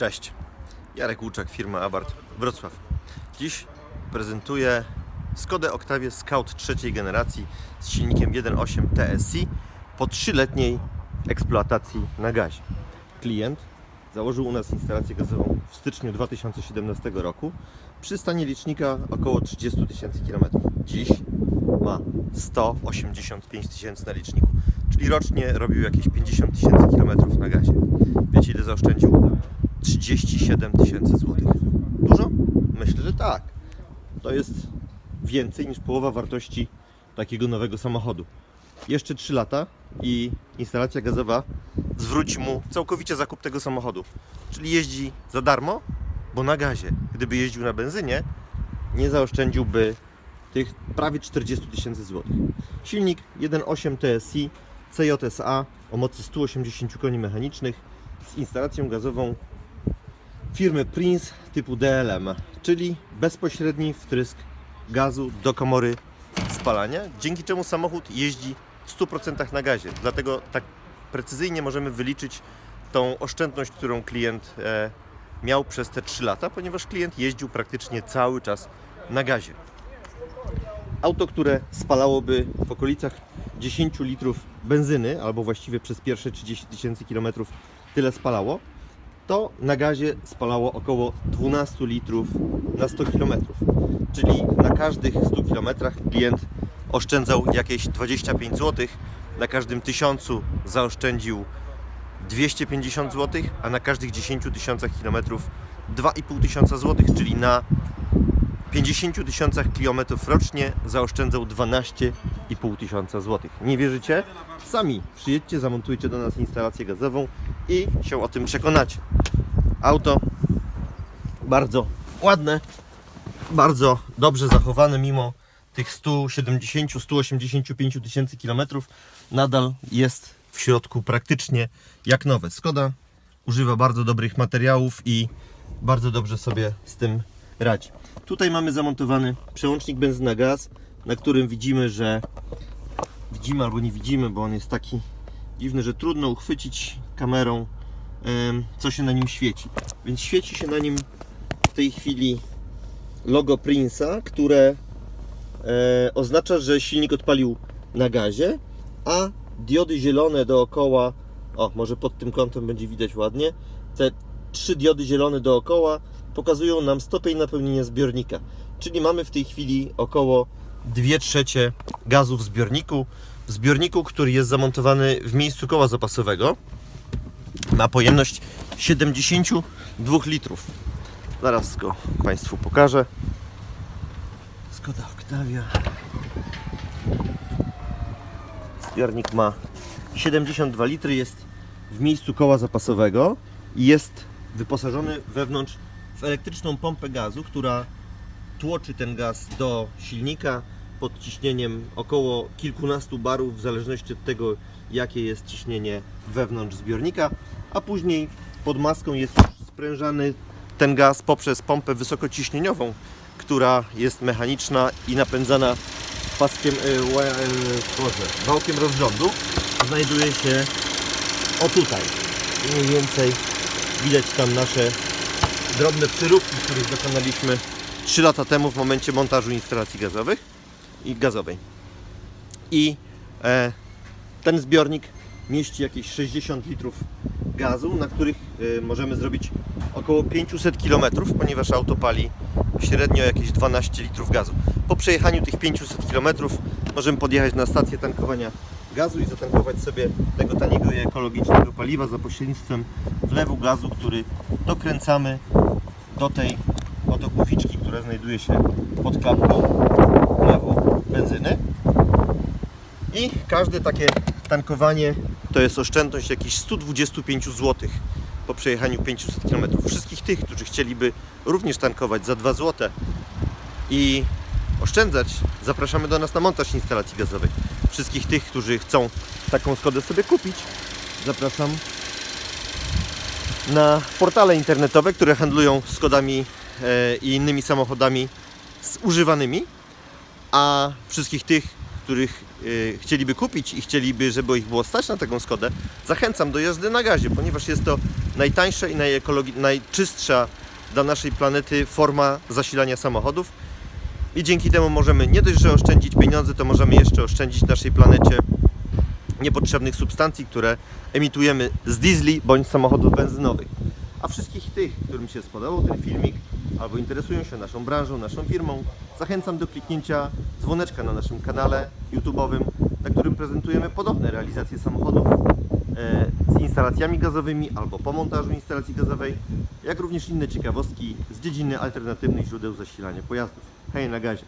Cześć, Jarek Łuczak, firma Abarth Wrocław. Dziś prezentuję Skodę Octavia Scout trzeciej generacji z silnikiem 1.8 TSI po trzyletniej eksploatacji na gazie. Klient założył u nas instalację gazową w styczniu 2017 roku przy stanie licznika około 30 tysięcy kilometrów. Dziś ma 185 tysięcy na liczniku, czyli rocznie robił jakieś 50 tysięcy kilometrów na gazie. Wiecie ile zaoszczędził? 37 tysięcy złotych. Dużo? Myślę, że tak. To jest więcej niż połowa wartości takiego nowego samochodu. Jeszcze 3 lata i instalacja gazowa zwróci mu całkowicie zakup tego samochodu. Czyli jeździ za darmo, bo na gazie. Gdyby jeździł na benzynie, nie zaoszczędziłby tych prawie 40 tysięcy złotych. Silnik 1.8 TSI CJSA o mocy 180 koni mechanicznych z instalacją gazową firmy Prince typu DLM, czyli bezpośredni wtrysk gazu do komory spalania, dzięki czemu samochód jeździ w 100% na gazie. Dlatego tak precyzyjnie możemy wyliczyć tą oszczędność, którą klient e, miał przez te 3 lata, ponieważ klient jeździł praktycznie cały czas na gazie. Auto, które spalałoby w okolicach 10 litrów benzyny, albo właściwie przez pierwsze 30 tysięcy kilometrów tyle spalało, to na gazie spalało około 12 litrów na 100 km. Czyli na każdych 100 km klient oszczędzał jakieś 25 zł, na każdym 1000 zaoszczędził 250 zł, a na każdych 10 tysiącach kilometrów 2,5 tysiąca złotych, czyli na 50 tysiącach kilometrów rocznie zaoszczędzał 12,5 tysiąca złotych. Nie wierzycie? Sami przyjedźcie, zamontujcie do nas instalację gazową i się o tym przekonacie. Auto bardzo ładne, bardzo dobrze zachowane mimo tych 170-185 tysięcy kilometrów nadal jest w środku praktycznie jak nowe. Skoda używa bardzo dobrych materiałów i bardzo dobrze sobie z tym radzi. Tutaj mamy zamontowany przełącznik benzyna gaz, na którym widzimy, że widzimy albo nie widzimy, bo on jest taki dziwny, że trudno uchwycić kamerą co się na nim świeci. Więc świeci się na nim w tej chwili logo Prince'a, które e, oznacza, że silnik odpalił na gazie, a diody zielone dookoła, o może pod tym kątem będzie widać ładnie, te trzy diody zielone dookoła pokazują nam stopień napełnienia zbiornika. Czyli mamy w tej chwili około 2 trzecie gazu w zbiorniku. W zbiorniku, który jest zamontowany w miejscu koła zapasowego, ma pojemność 72 litrów. Zaraz go Państwu pokażę. Skoda Octavia. Zbiornik ma 72 litry, jest w miejscu koła zapasowego i jest wyposażony wewnątrz w elektryczną pompę gazu, która tłoczy ten gaz do silnika pod ciśnieniem około kilkunastu barów, w zależności od tego, jakie jest ciśnienie wewnątrz zbiornika, a później pod maską jest sprężany ten gaz poprzez pompę wysokociśnieniową, która jest mechaniczna i napędzana paskiem, y, Boże, wałkiem rozrządu. Znajduje się o tutaj. Mniej więcej widać tam nasze drobne przyróbki, których dokonaliśmy 3 lata temu w momencie montażu instalacji gazowych i gazowej. I e, ten zbiornik mieści jakieś 60 litrów gazu, na których e, możemy zrobić około 500 km, ponieważ auto pali średnio jakieś 12 litrów gazu. Po przejechaniu tych 500 km możemy podjechać na stację tankowania gazu i zatankować sobie tego taniego i ekologicznego paliwa za pośrednictwem wlewu gazu, który dokręcamy do tej oto głowiczki, która znajduje się pod klapką wlewu benzyny. I każde takie tankowanie to jest oszczędność jakichś 125 zł po przejechaniu 500 km. Wszystkich tych, którzy chcieliby również tankować za 2 zł i oszczędzać, zapraszamy do nas na montaż instalacji gazowej. Wszystkich tych, którzy chcą taką Skodę sobie kupić, zapraszam na portale internetowe, które handlują Skodami e, i innymi samochodami z używanymi, a wszystkich tych, których e, chcieliby kupić i chcieliby, żeby ich było stać na taką Skodę, zachęcam do jazdy na gazie, ponieważ jest to najtańsza i najczystsza dla naszej planety forma zasilania samochodów. I dzięki temu możemy nie dość, że oszczędzić pieniądze, to możemy jeszcze oszczędzić naszej planecie niepotrzebnych substancji, które emitujemy z diesli bądź samochodów benzynowych. A wszystkich tych, którym się spodobał ten filmik albo interesują się naszą branżą, naszą firmą, zachęcam do kliknięcia dzwoneczka na naszym kanale YouTube'owym, na którym prezentujemy podobne realizacje samochodów e, z instalacjami gazowymi albo po montażu instalacji gazowej, jak również inne ciekawostki z dziedziny alternatywnych źródeł zasilania pojazdów. Hej na gazie!